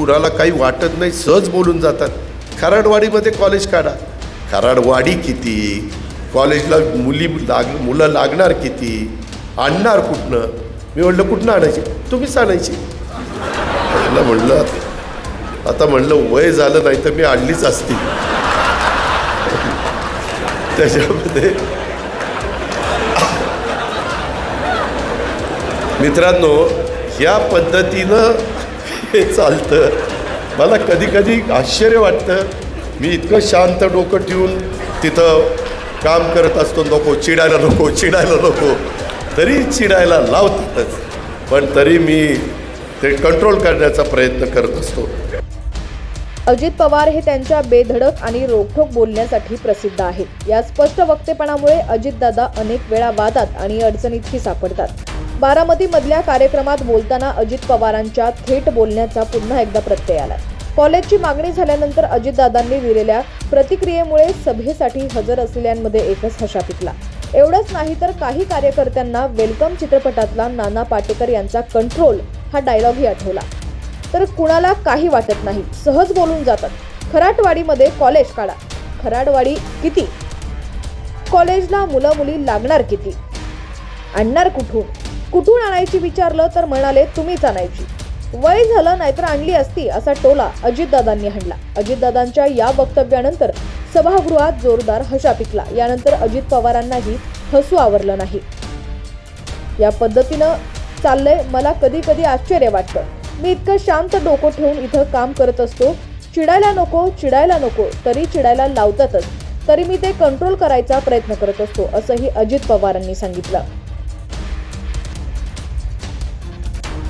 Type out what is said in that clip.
कुणाला काही वाटत नाही सहज बोलून जातात. खराडवाडीमध्ये कॉलेज काढा. खराडवाडी किती? कॉलेजला मुली लाग मुलं लागणार किती? आणणार कुठनं? मी म्हटलं कुठनं आणायची? तुम्हीच आणायची. म्हटलं म्हणलं आता म्हणलं वय झालं नाही तर मी आणलीच असती. त्याच्यामध्ये मित्रांनो ह्या पद्धतीनं हे चालतं. मला कधी कधी आश्चर्य वाटतं. मी इतकं शांत डोकं ठेवून तिथं काम करत असतो नको चिडायला नको चिडायला नको. तरी चिडायला लावतातच. पण तरी मी ते कंट्रोल करण्याचा प्रयत्न करत असतो. अजित पवार हे त्यांच्या बेधडक आणि रोखोक बोलण्यासाठी प्रसिद्ध आहेत. या स्पष्ट वक्तेपणामुळे अजितदादा अनेक वेळा वादात आणि अडचणीतही सापडतात. बारामतीमधल्या कार्यक्रमात बोलताना अजित पवारांच्या थेट बोलण्याचा पुन्हा एकदा प्रत्यय आला. कॉलेजची मागणी झाल्यानंतर अजितदादांनी दिलेल्या प्रतिक्रियेमुळे सभेसाठी हजर असलेल्यांमध्ये एकच हशा पिकला एवढंच नाही तर काही कार्यकर्त्यांना वेलकम चित्रपटातला नाना पाटेकर यांचा कंट्रोल हा डायलॉगही आठवला. तर कुणाला काही वाटत नाही. सहज बोलून जातात. खराटवाडीमध्ये कॉलेज काढा. खराटवाडी किती? कॉलेजला मुलं मुली लागणार किती? आणणार कुठून? कुठून आणायची विचारलं तर म्हणाले तुम्हीच आणायची. वय झालं नाहीतर आणली असती असा टोला अजितदादांनी हाणला. अजितदादांच्या या वक्तव्यानंतर सभागृहात जोरदार हशा पिकला. यानंतर अजित पवारांनाही हसू आवरलं नाही. या पद्धतीनं चाललंय मला कधी कधी आश्चर्य वाटतं. मी इतकं शांत डोकं ठेवून इथं काम करत असतो. चिडायला नको चिडायला नको तरी चिडायला लावतातच. तरी मी ते कंट्रोल करायचा प्रयत्न करत असतो असंही अजित पवारांनी सांगितलं.